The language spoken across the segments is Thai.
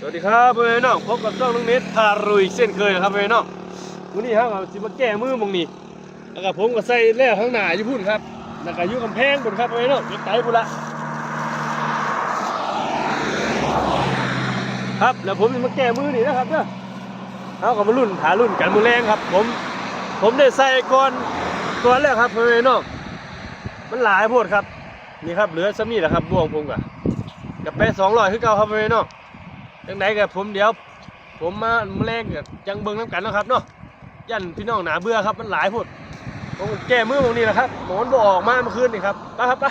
สวัสดีครับเพื่อนน้องพบกับช่องน้องเน็ตพารุยเส้นเคยนะครับเพื่อนน้องวันนี้ครับสิมาแก้มือมองนี้แล้วก็ผมก็ใส่แล้วข้างหน้าอยู่พุ่นครับแล้วก็อยู่กำแพงพุ่นครับเพื่อนน้องไกลๆพุ่นละครับแล้วผมจะมาแก้มือนี่นะครับเด้อเอากับมารุ่นหารุ่นกันมือแรงครับ ผมผมได้ใส่ก่อนก่อนแล้วครับเพื่อนน้องมันหลายโพดครับนี่ครับเหลือซ้ำนี่แหละครับบ่วงผมกะกับไปสองร้อยคือเก่าครับเพื่อนน้อง จังไดกับผมเดี๋ยว ผมมาแรงกับจังเบิงน้ำกันเนาะครับเนาะยันพี่น้องหนาเบื่อครับมันหลายพูดผมแก้มือตรงนี้แหละครับหมอนบออกมาเมื่อคืนนี่ครับไปครับไป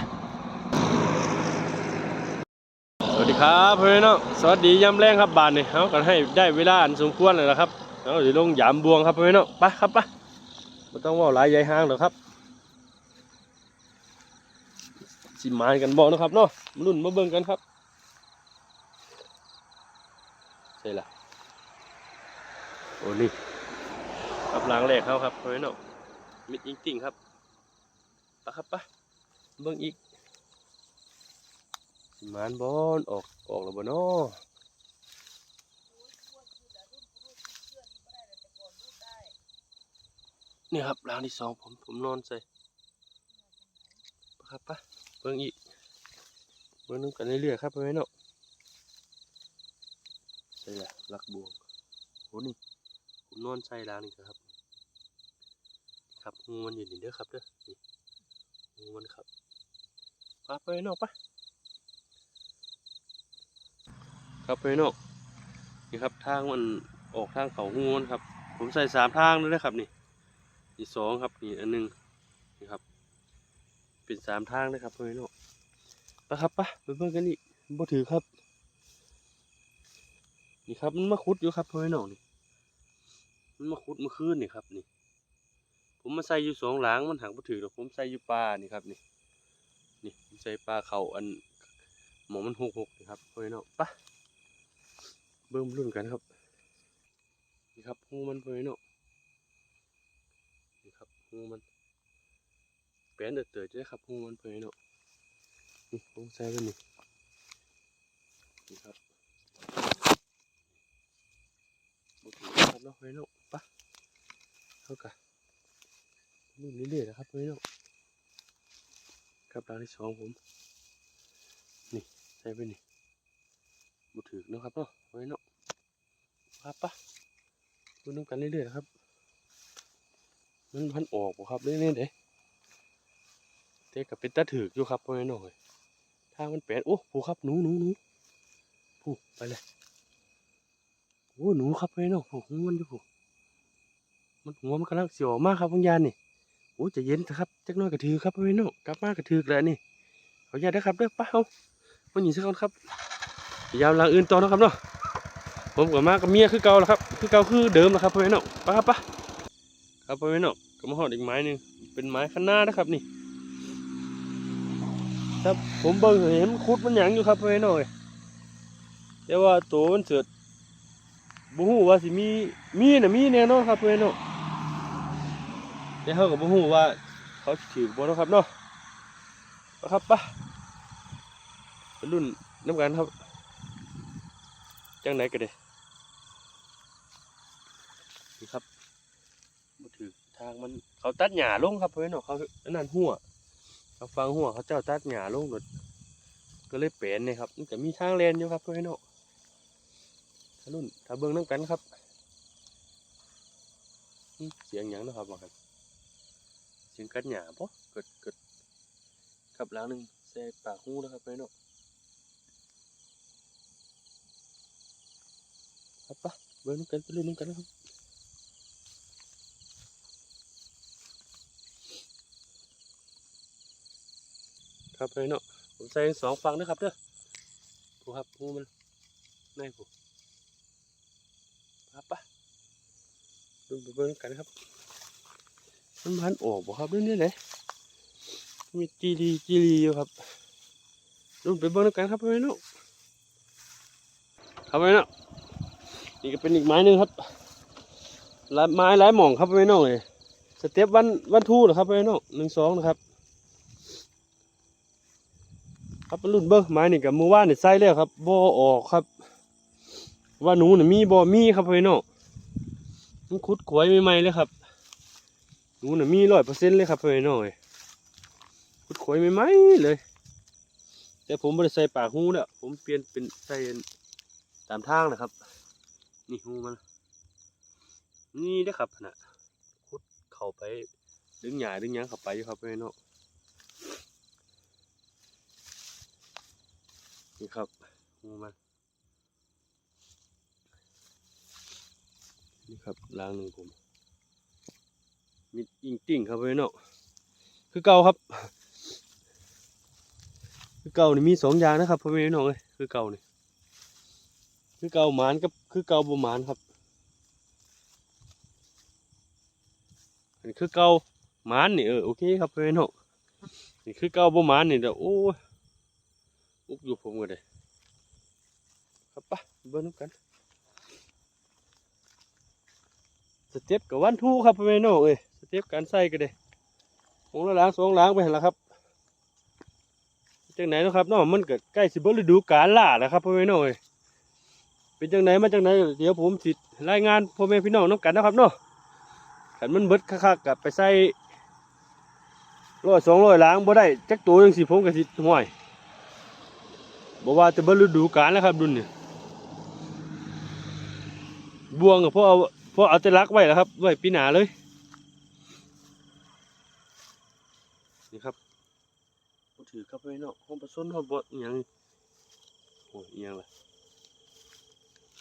สวัสดีครับเพื่อนเนาะสวัสดียามแรงครับบานนี่เขากันให้ได้เวลาอันสมควรเลยละครับเราจะลงยามบวงครับเพื่อนเนาะไปครับไปไม่ต้องว่าหลายใหญ่ห้างหรอกครับสิมานกันบอกนะครับเนาะรุ่นมาเบิ่งกันครับ ใช่ละโอ้นี่ครับล้างแรกเขาครับเฮ้ยเนาะมิดอิงติ่งครับปะครับปะเบิ่งอีกสิมานบอนออกออกแล้วบ่เนาะนี่ครับล้างที่สองผมผมนอนใส่ปะครับปะเบิ่งอีกเบิ่งนึงกันเรื่อยๆครับเฮ้ยเนาะใช่แหละรักบวงโหนี่ผมนอนใส่ล้างนี่ครับ ครับงูมันอยู่นี่เด้อครับเด้อนี่งูมันครับพาไปนอกปะครับไปนอกนี่ครับทางมันออกทางเขางูมันครับ ผมใส่สามทางเลยนะครับนี่นี่สองครับนี่อันหนึงนี่ครับ เป็นสามทางนะครับไปนอกปะครับปะไปเบิ่งกันอีกบ่ถือครับ นี่ครับมันมาขุดอยู่ครับพ่อแม่น้องนี่มันมาขุดเมื่อคืนนี่ครับนี่ ผมมาใส่อยู่สองหลังมันหักมาถือหรอกผมใส่อยู่ปลานี่ครับนี่นี่ผมใส่ปลาเขาอันหมองมันหกหกนี่ครับพ่อแม่น้องไปะเบิ่มรุ่นกันครับ นี่ครับหูมันพ่อแม่น้องนี่ครับหูมันแปลนเดือดเตือจะครับหูมันพ่อแม่น้องนี่ผมใส่ไว้นี่นี่ครับ โอเคครับเนาะเฮ้ยเนาะปะเข้ากะนู่นเรื่อยๆนะครับเฮ้ยนาะครับรานที่สองผม นี่ใส่ไปนี่บุถือเนาะครับเนาะเฮ้ยนาะครับปะดูน้ำกันเรื่อยๆนะครับมันพันออกครับเรื่อยๆเด้เต่กับเป็นตาถืออยู่ครับเฮ้ยเนาะเฮ้ยทางมันแปลนโอ้ผูครับหนูหนูหนูผูไปเลย โอ้หนูครับเฮ้ยเนาะโอ้โหมันอยู่ผู้มันหัวมันกำลังเสียวมากครับพงยานนี่โอ้จะเย็นเถอะครับจักน้อยกระถือครับเฮ้ยเนาะกลับมากระถือแล้วนี่ขออนุญาตนะครับเด้อป้าเอามันหนีสักคนครับยายามล้างอื่นต่อนะครับเนาะผมกับมากับเมียคือเก่าแล้วครับ คือเก่าคือเดิมแล้วครับเฮ้ยเนาะป้าครับป้าครับเฮ้ยเนาะก็มาหอดอีกไม้หนึงเป็นไม้ข้างหน้านะครับนี่ครับผมเบิ่งเห็นมันคุดมันหยังอยู่ครับเฮ้ยเนาะแต่ว่าตัวมันเสือ บ่ฮู้ว่าสิมีมีน่ะมีแน่นอนครับเพื่อนเนาะแต่เฮาก็บ่ฮู้ว่า เขาถือบ่เนาะครับเนาะไปครับปะไปรุ่นน้ำกันครับ จังไหนก็ได้นี่ครับบ่ถือทางมันเขาตัดหญ้าลงครับเพื่อนเนาะเขานนั้นหัวเขาฟังหัวเขาเจ้าตัดหญ้าลงโดดก็เลยเปลี่ยนนี่ครับมันก็มีทางแลนอยู่ครับเพื่อนเนาะ ถนุ่นถ้าเบิ่งน้ำกันครับอืมเสียงหยังเนาะครับว่ากันเสียงกัดหยาปะเกิดเกิดครับแล้วหนึ่งใส่ปากหูนะครับไปเนาะครับปะเบิ่งน้ำกันไปเรื่อยน้ำกันนะครับครับไปเนาะผมใส่สองฟังนะครับเด้อผู้ครับหูมันในผู้ ครับปะดูไปเบิ่งกันครับมันพันออกบ่ครับเรื่องนี้เลยมีจีรีจีรีอยู่ครับดูไปเบิ่งกันครับไปเนาะครับไปเนาะนี่ก็เป็นอีกไม้หนึ่งครับหลายไม้หลายหม่องครับไปเนาะเลยสเต็ปวันวันทูเหรอครับไปเนาะหนึ่งสองนะครับ ครับรุ่นเบิ้งไม้นี่กับมือว่านนี่ใส่แล้วครับโบออกครับ ว่าหนูน่ะมีบ่มีครับพี่น้องมันขุดขวยใหม่ๆเลยครับหนูน่ะมีร้อยเปอร์เซ็นต์เลยครับพี่น้องขุดขวยใหม่ๆเลย แต่ผมไม่ได้ใส่ปากหูแล้วผมเปลี่ยนเป็นใส่ตามทางนะครับ นี่หูมัน นี่เด้อครับนะขุดเข้าไปดึงหญ้าดึงหยังเข้าไปอยู่ครับพี่น้องนี่ครับหูมัน นี่ครับล้างหนึ่งผมมีอิงติ่งครับพี่น้องคือเก่าครับ คือเก่านี่มีสองอย่างนะครับพ่อแม่พี่น้องเอ้ยคือเก่านี่คือเก่าหมานกับคือเก่าบ่หมานครับอันนี้คือเก่าหมานนี่เออโอเคครับพ่อแม่พี่น้องนี่คือเก่าบ่หมานนี่เดี๋ยวโอ้ยอุกอยู่ผมก็ได้ครับปะเบิ่งนำกัน ส เต็ปกับวันทูครับพ่อแม่น้องเอ้ยสเต็ปการใส่ก็ได้องละล้างสองล้างไปหั่นละครับจังไหนนะครับนาะมันเกิดใกล้สิบฤดูกาลล่าแล้วครับพ่อแม่น้องเอ้ยเป็นจังไหนมาจังไหนเดี๋ยวผมสิรายงานพ่อแม่พี่น้องน้ำกันนะครับเนาะขันมันเบิดคักๆกับไปใส่ร้อยสองร้อยล้างบ่ได้จักตัวยังสิผมกับสิห่วยบอกว่าจะเบิดฤดูกาลแล้วครับดุนเนี่ยบวงกับพ่อเอา พวกเอาแต่รักไว้แล้วครับไว้ปีหนาเลยนี่ครับถือครับไปเนาะห้องประซนห้องบดอย่างโอ้ยอย่างละ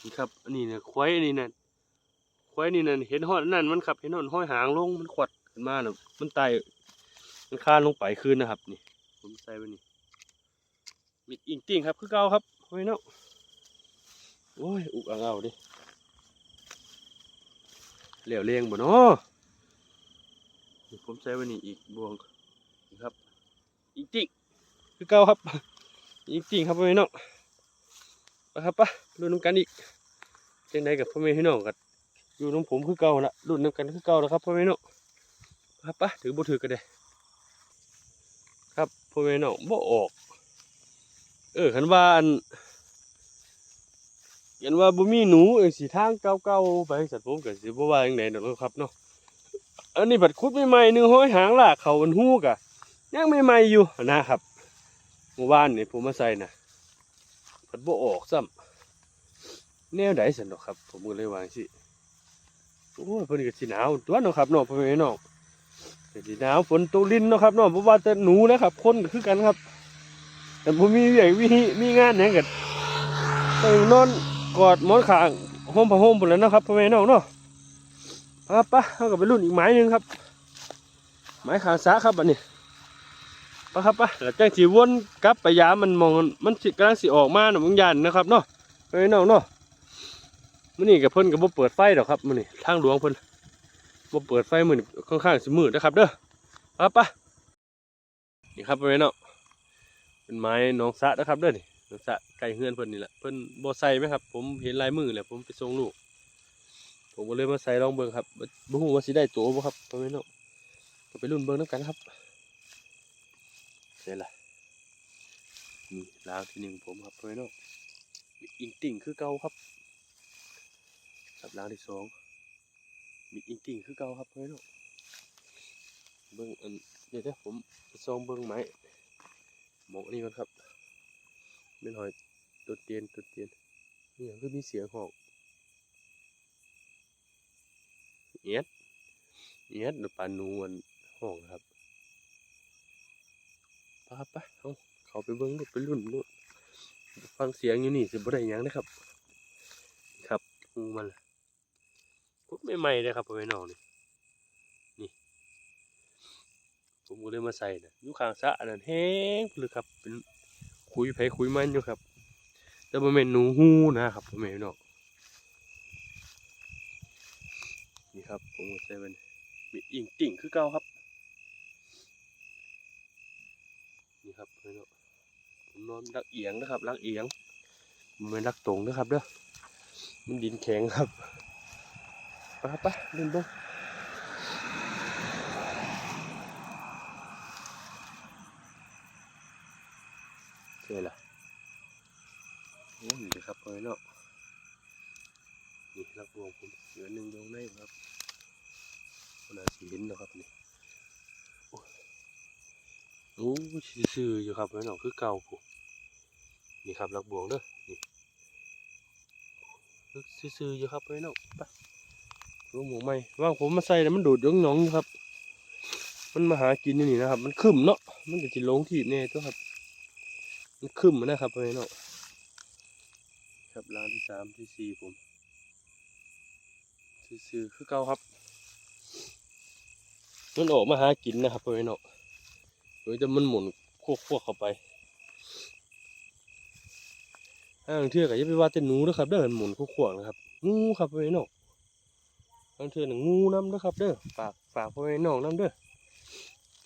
นี่ครับอันนี้เนี่ยควายอันนี้นั่นควายนี่นั่นเห็นหอดนั่นมันขับเห็นหอดห้อยหางลงมันขวัดขึ้นมาเนาะมันไตมันคานลงไปคืนนะครับ นี่ ผมใส่ไว้นี่มีอิงติ่งครับคือเก่าครับไปเนาะโอ้ยอุกอ่างเอาดิ เหลวเลียงบ่เนาะผมใช้ว้นี่อีกบวงครับ อีกจริงคือเก่าครับ อีกจริงครับพ่อแม่น้องไปครับปะรุ่นน้ำกันอีกเจังไดกับพ่อแม่พี่น้องกันอยู่น้ำผมคือเก่าละรุ่นน้ำกันคือเก่าแล้วครับพ่อแม่น้องครับปะถือบ่ถือกันเลยครับพ่อแม่น้องบ่ออก เออคันว่าอัน เห็นว่าบ่มีหนูเองสีทางเก่าๆไปสัตว์ผมก็สิบ่ว่าจังได๋ดอกครับเนาะอันนี้บัดขุดใหม่ๆหนึงห้อยหางลากเขามันฮู้กะยังใหม่ๆอยู่นะครับเมื่อวานนี่ผมมาใส่น่ะบัดบ่ออกซ้ำแนวใดซั่นดอกครับ ผมก็เลยว่าจังซี่โอ้ยเพิ่นก็สิหนาวตัวเนาะครับเนาะพ่อแม่น้องก็สิหนาวฝนตกลิ้นเนาะครับเนาะบ่ว่าแต่หนูนะครับ คนก็คือกันครับ แต่บ่มีเวียกมีมีงานหยังก็ต้องนอน กอดมอนขางห่มผ้าห่มหมดแล้วนะครับพ่อแม่น้องเนาะเอาปะเอากับไปรุ่นอีกไม้หนึ่งครับ ไม้ขางสาครับอันนี้ปะครับปะแล้วจังสีวนกลับไปยามันมองมันกำลังสิออกมาหนุ่มยันนะครับเนาะพ่อแม่น้องเนาะมื้อนี้กับเพิ่นกับบ่เปิดไฟดอกครับมื้อนี้ทางหลวงเพิ่นบ่เปิดไฟมื้อนี้ค่อนข้างสิมืดนะครับ เด้อเอาปะนี่ครับพ่อแม่น้องเป็นไม้หนองสะนะครับเด้อนี่ น้ำสะไก่เฮือนเพิ่นนี่แหละเพิ่นบ่ใส่ไหมครับ ผมเห็นลายมือแหละผมไปส่งลูก ผมก็เลยมาใส่ลองเบิ่งครับบ่บ่ฮู้ว่าสิได้ตัวบ่ครับพ่อแม่น้องก็ไปลุ้นเบิ่งนํกันครับเสร็จละนี่ลางที่หนึ่งผมครับพ่อแม่น้องอิงติ่งคือเก่าครับครับลางที่สองมีอิงติ่งคือเก่าครับพ่อแม่น้องเบิ่งอันเดี๋ยวเดี๋ยวผมไปส่องเบิ่งไม้หมองอันนี้ก่อนครับ เป็นหอยตัวเตียนตัวเตียนนี่ยังก็มีเสียงหอกเอียดเอียดหรือปลาหนูอันห้องครับปครับไปเอาเขาไปเบิ้งลูกไปรุ่นลูกฟังเสียงอยู่นี่สิบ่ได้ยังนะครับ ครับงูมันล่ะพุดใหม่ๆเลยครับพ่อแม่น้องนี่นี่ ผมก็เลยมาใส่นะอยู่ข้างสะอันนั้นแห้งเลยครับเป็น คุยไผคุยมันอยู่ครับ แต่บ่แม่นหนูฮู้นะครับพ่อแม่พี่น้องนี่ครับ ผมก็ใส่มันมีอิงติ่งคือเก่าครับ นี่ครับพี่น้องผมนอนรักเอียงนะครับรักเอียงมันเป็นรักตรงนะครับเด้อมันดินแข็งครับไปครับไปเล่นบ้นาะ นี่รักบวงผมเหลื อหนึ่งอยข้างในครับขนาดสีลิ้นนะครับนี่โอ้โอ้ซื่อๆอยู่ครับพี่น้อคือเก่าผมนี่ครับรักบวงเด้อนี่ซื่อๆอยู่ครับพี่น้อไปรู้หมูไหมว่างผมมาใส่แล้วมันดูดยงหนองๆอยู่ครับ มันมาหากินอยู่นี่นะครับ มันขึ้นเนาะมันจะจิลงทีบเนี่ยตัวครับ มันขึ้มนะครับพี่น้อครับร้านที่สามที่สี่ผม ซื่อๆคือเก่าครับมันออกมาหากินนะครับพ่อแม่เนาะโดยจะมันหมุนควบควบเข้าไปถ้าบางเทื่อก็อย่าไปว่าแต่หนูนะครับเด้อมันหมุนควบควบนะครับงูครับพ่อแม่เนาะบางเทื่อหนึ่งงูน้ำนะครับเด้อฝากฝากพ่อแม่น้องน้ำเด้อ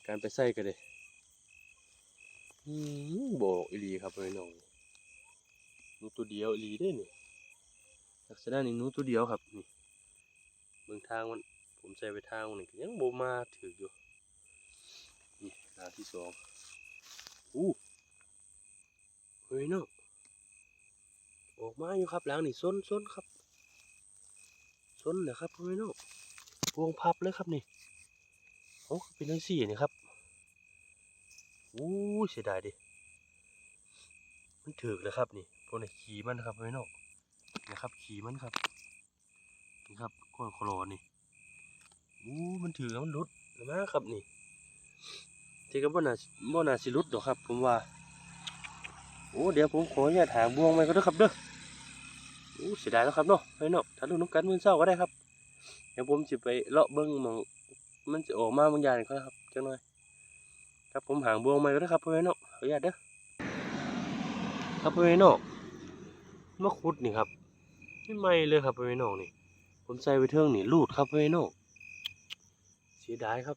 การไปใส่กันเลยอืมบอกอีลีครับพ่อแม่น้องนูตัวเดียวอีลีได้อนี่ลักษณะนี้นูตัวเดียวครับนี่ มืองทางมันผมใส่ไปทางนนี่ยังโบมาถืออยู่นี่หาที่สองอู้เฮ้ยเนาะออกมาอยู่ครับหลังนี่ส้นส้นครับส้นนะครับเฮ้ยเนาะพวงพับเลยครับนี่โอ้เป็นเรื่องสี่นี่ครับอู้เสียดายดิมันถือเลยครับนี่พวกนี้ขี่มันครับเฮ้ยเนาะนะครับขี่มันครับนี่ครับ ก้อนโคลนนี่อู้มันถือแล้วมันรุดเห็นไหมครับนี่ที่ก็บ่น่าบ่น่าสิรุดดอกครับ ผมว่าโอ้เดี๋ยวผมขออย่าตหางบวงไปก็ได้ครับเด้อโอ้เสียดายแล้วครับเนาะไปเนาะถ้าลูกน้ำกันมือเศร้าก็ได้ครับ เดี๋ยวผมจะไปเลาะเบิ้งมองมันจะออกมาบางอย่างก็ครับจังหน่อย ครับผมหางบวงไปก็ได้ครับเพื่อนเนาะขออนุญาตเด้อครับเพื่อนเนาะมาขุดนี่ครับไม่ไหม่เลยครับเพื่อนเนาะนี่ ผมใส่ไปเทิงนี่รูดครับเวโน่เสียดายครับ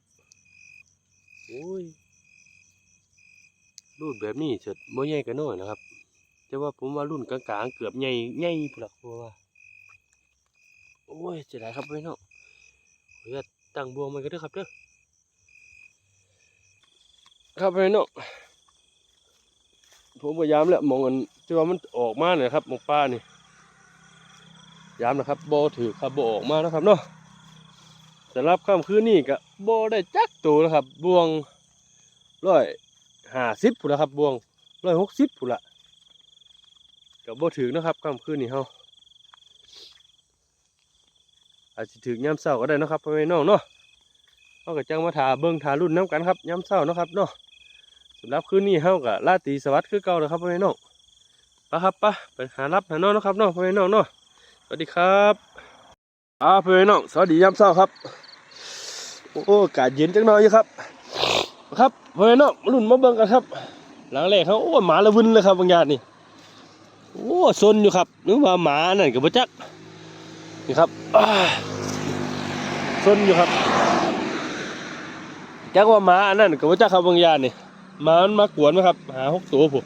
โอ้ยรูดแบบนี้เสร็จบ่ใหญ่กันน้อยนะครับ แต่ว่าผมว่ารุ่นกลางๆเกือบใหญ่ใหญ่พละเพราะว่าโอ้ยเสียดายครับเวโน่ขออนุญาตตั้งบวงมันก็ได้ครับเด้อครับเวโน่ผมพยายามแล้วมองกันจะว่ามันออกมาเนี่ยครับมองป้านี่ ย้ำนะครับโบถือครับโบออกมานะครับเนาะสำหรับค่ำคืนนี้ก็โบได้จักตัวนะครับบวงร้อยห้าสิบผุละครับบวงร้อยหกสิบผุละกับโบถือนะครับค่ำคืนนี้เฮาอาจจะถึงย้ำเศร้าก็ได้นะครับพ่อแม่น้องเนาะเฮาก็จังมาถาเบิ่งถารุ่นน้ำกันครับย้ำเศร้านะครับเนาะสำหรับคืนนี้เฮาก็ลาตีสวัสดิ์คือเก่าเลยครับพ่อแม่น้องไปครับไปไปหารับหานอนนะครับเนาะพ่อแม่น้องเนาะ วัสดีครับอาเพื่อนน้องสวัสดียามเช้าครับ โอ้อากาศเย็นจังหน่อยครับ ครับเพื่อนน้องมาลุ่นมาเบิ่งกันครับ หลังแรกเขาโอ้หมาละวินเลยครับบางอย่างนี่โอ้ซนอยู่ครับนึกว่าหมานั่นกับบ่จักนี่ครับอ้าซนอยู่ครับจักว่าหมาอันนั่นกับบ่จักครับบางอย่างนี่หมามันมากวนไหมครับ หาหกตัวผม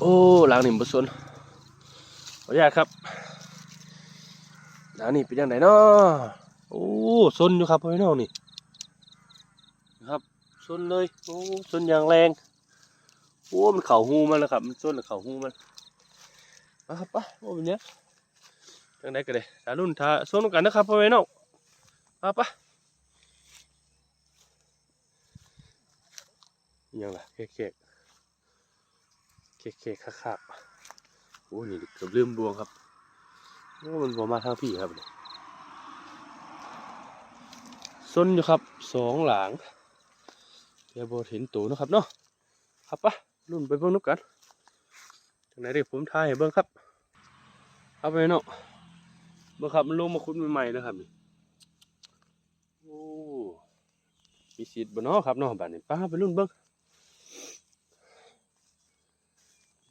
โอ้หลังนี่บ่ซน ออนุญาตครับแล้วนี่เป็นยังไงเนาะโอ้ซนอยู่ครับพี่น้องนี่ครับซนเลยโอ้ซนอย่างแรงโอ้มันเข่าหูมันแล้วครับ มันซนแล้วเข่าหูมันมาครับปะโอ้เป็นเนี้ยจังไดก็ได้ารุ่นทาซนกันนะครับพ่อแม่น้องมาปะยังล่ะเค้กเค้กเค้กเค้กคักๆ โอ้นี่เกือบลืมบวงครับโอ้มันบวมาทางพี่ครับเนี่ยซนอยู่ครับสองหลางเดี๋ยวบเห็นตูนะครับเนาะครับปะรุ่นไปเบิ่งนุกกันทางไหนเดี๋ยวผมทายให้เบิ่งครับเอาไปเนาะเบิ่งครับมันลงมาคุ้นใหม่ๆเลยครับนี่โอ้มีสิทธิ์บ่เนาะครับเนาะบัดนี้ป้าไปรุ่นเบิ่ง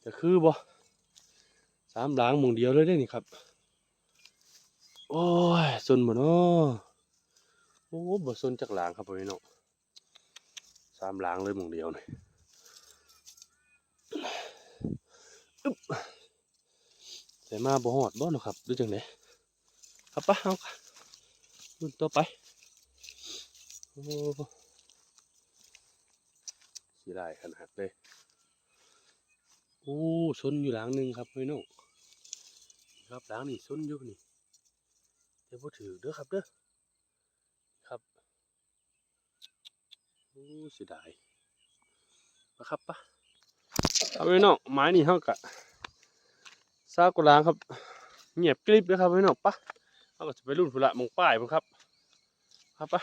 จะคือบ่ามหลังมุงเดียวเลยได้นี่ครับ โอ้ยสนบ่เนาะโอ้บ่สนจักหลังครับพี่น้องสามหลังเลยมุงเดียวนี่อึ๊บใส่มาบ่ฮอดบ่เนาะครับดูจังไดครับปะเอาค่ะรุ่นต่อไปโอ้สีลายขนาดเลยโอ้ชนอยู่หลังหนึ่งครับพี่น้อง ครับล้างนี่ซุนอยู่นี่เดี๋ยวพอถือเด้อครับเด้อครับโอ้เสียดายมาครับปะเอาไว้นอกไม้นี่เท่ากับซากกล้างครับเงียบกริบเลยครับไว้นอกปะเอาก็จะไปรุ่นฟุละมงป้ายมั้งครับ ครับปะ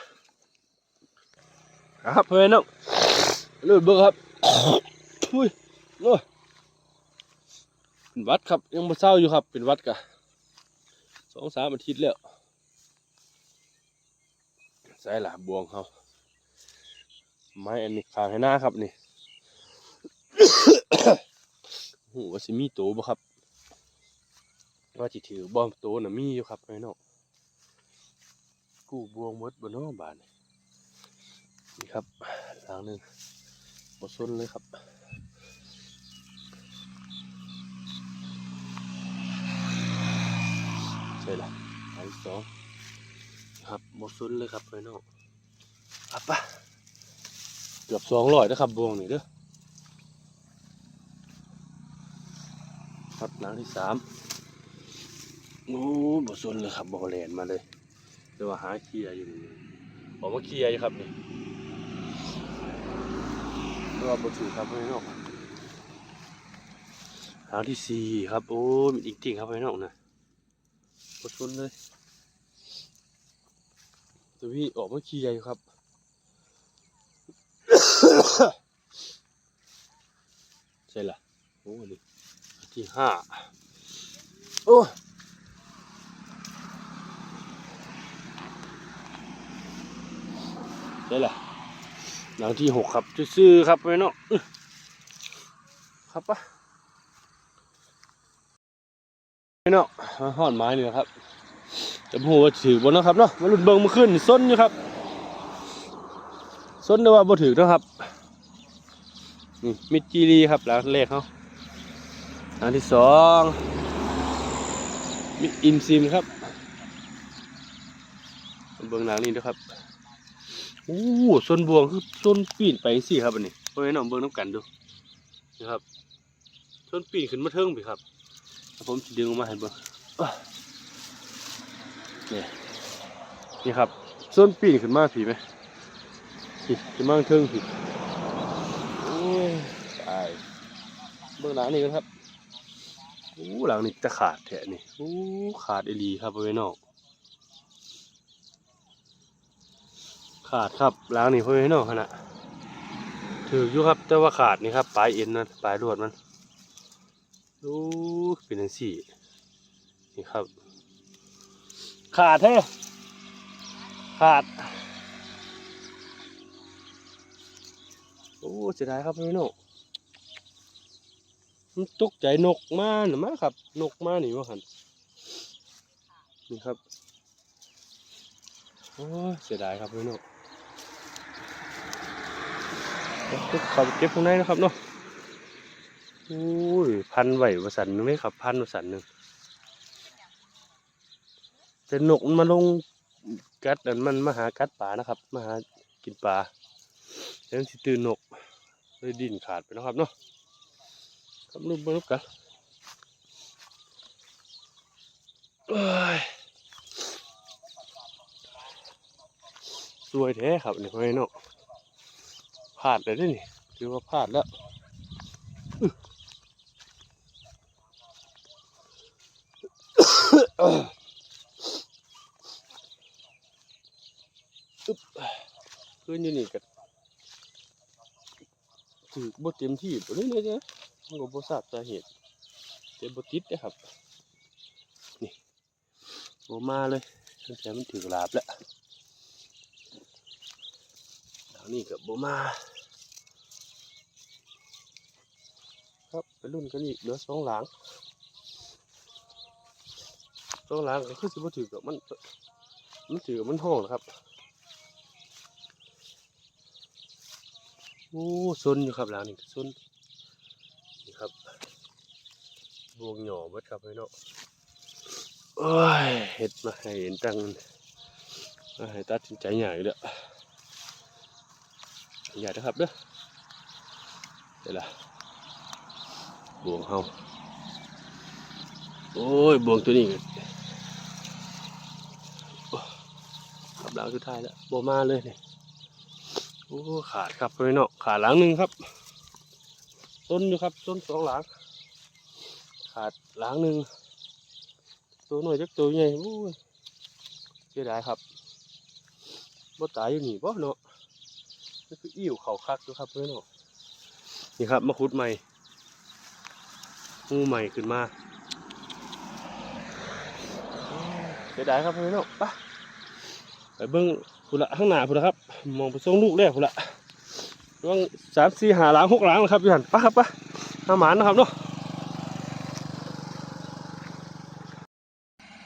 ครับเพื่อนน้องรุ่นเบิกครับอุ้ยโอ้ เป็นวัดครับ ยังมาเศร้าอยู่ครับ เป็นวัดกะสองสามอาทิตย์แล้วใส่หลาบวงเขาไม้อันนี้ขางให้หน้าครับนี่โหว่าสิมีโตบ่ครับ ว่าจิถือบอมโตน่ะมีอยู่ครับไอ้น้องกู้บวงมดบนน้องบานนี่ครับหลังหนึ่งหมดส้นเลยครับ ใช่ละอันสองครับหมดซุนเลยครับไอ้น้องครับปะเกือบสองร้อยนะครับบวงนี่เด้อครับหลังที่สามโอ้หมดซุนเลยครับบอแลนมาเลยเดี๋ยวว่าหาเคลียร์อยู่นี่บอกว่าเคลียร์อยู่ครับนี่เดี๋ยวว่าบถือครับไอ้น้องหลังที่สี่ครับโอ้มีจริงๆครับไอ้น้องนะ กดชนเลยตัวพี่ออกมาขี่ใหญ่ครับ ใช่ละโอ้ดิที่ห้าโอ้ใช่ละหลังที่หกครับ ซื่อๆครับไปเนาะอื้อครับปะ ไปเนาะมาห่อนไม้นี่นะครับจะพูดว่าถือบนนะครับเนาะมาหลุดเบิงมาขึ้นส้นอยู่ครับส้นเรียกว่าบ่ถือนะครับนี่มิดจีรีครับหลังแรกเขาหลังที่สองมิดอิมซิมครับเบิงหลังนี้ด้วยครับโอ้ส้นบวงคือส้นปีนไปสิครับอันนี้เพราะฉะนั้นเบิงน้ำกันดูนะครับส้นปีนขึ้นมาเทิงไปครับ ผมจะดึงออกมาให้เบิงนี่นี่ครับส้นปีนขึ้นมาผีไหมผีขึ้นมาเทิงผีโอ้ยตายเบื้องหลังนี่กันครับโอ้หลังนี่จะขาดแท้นี่โอ้ขาดอีหลีครับเว้ยน้องขาดครับหลังนี่เว้ยน้องขนาดถืออยู่ครับแต่ว่าขาดนี่ครับปลายเอ็นมันปลายรวดมัน โอ้เป็นจังสี่นี่ครับ ขาดแท้ขาด โอ้เสียดายครับพี่โนมันตกใจนกมาหรือมาครับ นกมาหนิว่าหันนี่ครับ โอ้เสียดายครับพี่นเก็บเขับเก็บข้างในนะครับเนาะ อ้ยพันไหววสันหนึ่งไหมครับ พันวสันหนึ่งแต่นกมันมาลงกัดนั่นมันมาหากัดปลานะครับมาหากินปลาแล้วสิตื่นนกเลยดินขาดไปนะครับเนาะครับรูปบนรูปกันสวยแท้ครับนี่พ่อแม่เนาะพลาดเลยนี่ถือว่าพลาดแล้ว อื้อคืออยู่นี่ก็ถือบ่เต็มที่บ่นี่เลยจ้ะมันก็บ่ทราบสาเหตุแต่บ่ติดนะครับ นี่บ่มาเลยตั้งแต่มันถือลาบแล้วแล้วนี่ก็บ่มาครับไปรุ่นกันอีกเหลือสองหลัง องหลังก็คือสิบ่ถือกับมัน มันถือมันห้องนะครับโอ้ซนอยู่ครับหลังนี่ซนนี่ครับบวงหย่อเบิดครับพี่เนาะโอ้ยเห็ดมาให้เห็นตังมาให้ตัดสินใจใหญ่เด้อใหญ่นะครับเด้อเดี๋ยวละบวงเฮาโอ้ยบวงตัวนี้ก็โอ้ขับ หลังสุดท้ายแล้วบมาเลยเนี่ยโอ้ขาดครับพี่น้องขาดหลังหนึ่งครับ ต้นอยู่ครับ ต้นสองหลัง ขาดหลังหนึ่งตัวหน่อยจักตัวใหญ่โอ้ยเสียดายครับบ่ตายอยู่นี่บ่เนาะนี่คืออิ่วเขาคักอยู่ครับพี่น้องนี่ครับมาขุดใหม่งูใหม่ขึ้นมาเสียดายครับพี่น้องไป ไปเบิ้งพุ่นละข้างหน้าพุ่นละครับ มองไปส่งลูกแรกพุ่นละระวังสามสี่หาหลังหกหลังนะครับพี่หันไปครับไปหาหมานนะครับเนาะ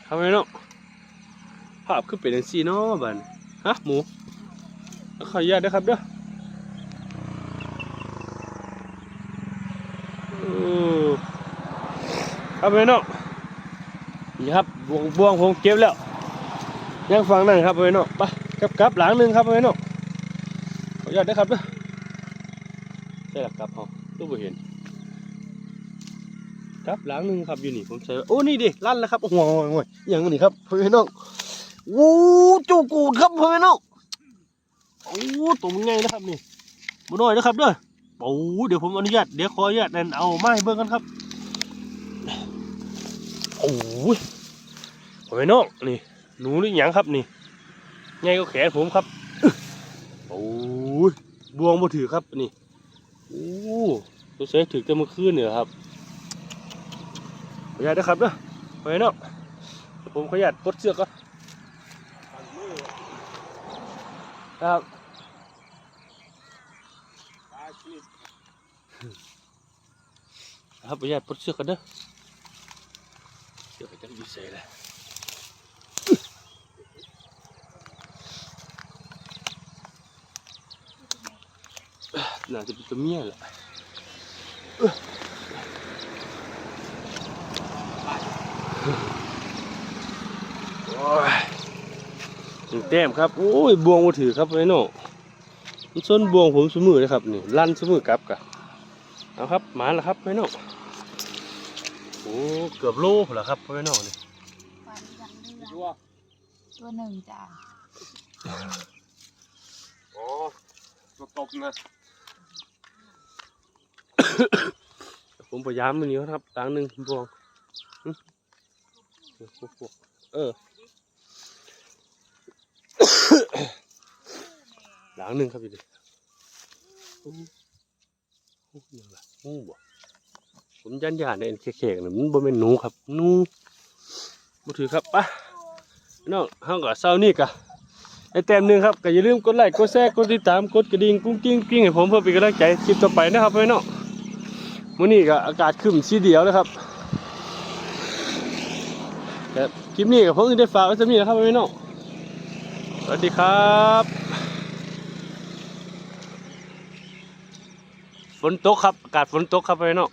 ครับพี่น้องภาพคือเป็นอย่างซี่เนาะบัดนฮะหมูขออนุญาตด้วยครับเด้อโอ้ครับพี่น้องนี่ครับบวงบวงผมเก็บแล้ว ยังฟังนั่งครับไว้เนาะไปกลับกลับหลังหนึ่งครับไว้เนาะขออนุญาตได้อครับเด้อใช่หลักกลับเขาตู้บ่เห็นกลับหลังหนึ่งครับอยู่นี่ผมใช้โอ้นี่ดิลั่นแล้วครับโอ้โหโอ้โหอย่างนี้ครับเพื่อนน้องโอ้จูกูดครับเพื่อนน้องโอ้ตัวมันใหญ่นะครับนี่มาหน่อยนะครับเด้อโอ้เดี๋ยวผมอนุญาตเดี๋ยวขออนุญาตนั่นเอาไม้เบิ่งกันครับโอ้ยโอ้ยน้องนี่ หนูนี่หยังครับนี่ไงก็แขนผมครับอึ๊ะโอ้ยบวงบ่ถือครับนี่โอ้ตัวเสียถือแต่เมื่อคืนเนี่ยครับขออนุญาตนะครับเด้อโอ้ยน้องเดี๋ยวผมขออนุญาตปลดเสื้อก่อนครับครับขออนุญาตปลดเสื้อกันเด้อเดี๋ยวไปจังอยู่ใส่ละ น่าจะเป็นตัวเมียแหละโอ้ยถึงแต้มครับ โอ้ย บวงมาถือครับไอ้โน่มันส้นบวงผมสมือเลยครับนี่ลั่นสมือกลับกะเอาครับหมาแล้วครับไอ้โน่โอ้เกือบโลพอแล้วครับไอ้โน่นี่ฟันยังเลือกตัวหนึ่งจ้ะอ๋อตัวตบนะ ผมพยายามมันนี้ครับตังหนึ่งบวงเออหลังหนึ่งครับพี่ดิโอ้ยังไงงูบ่ผมยันยานในเข่งๆนี่มันบ่เป็นหนูครับหนูมาถือครับปะน้องห้างกับเศร้านี่กะไอแต้มหนึ่งครับก็อย่าลืมกดไลค์กดแชร์กดติดตามกดกระดิ่งกุ้งกิ้งกิ้งให้ผมเพื่อเป็นกำลังใจคลิปต่อไปนะครับพี่น้อง มื้อนี้ก็อากาศครึ้นสีเดียวนะครับครับคลิปนี้กับผมได้ฝากไว้สักนิดนะครับพี่น้องสวัสดีครับฝนตกครับอากาศฝนตกครับพี่น้อง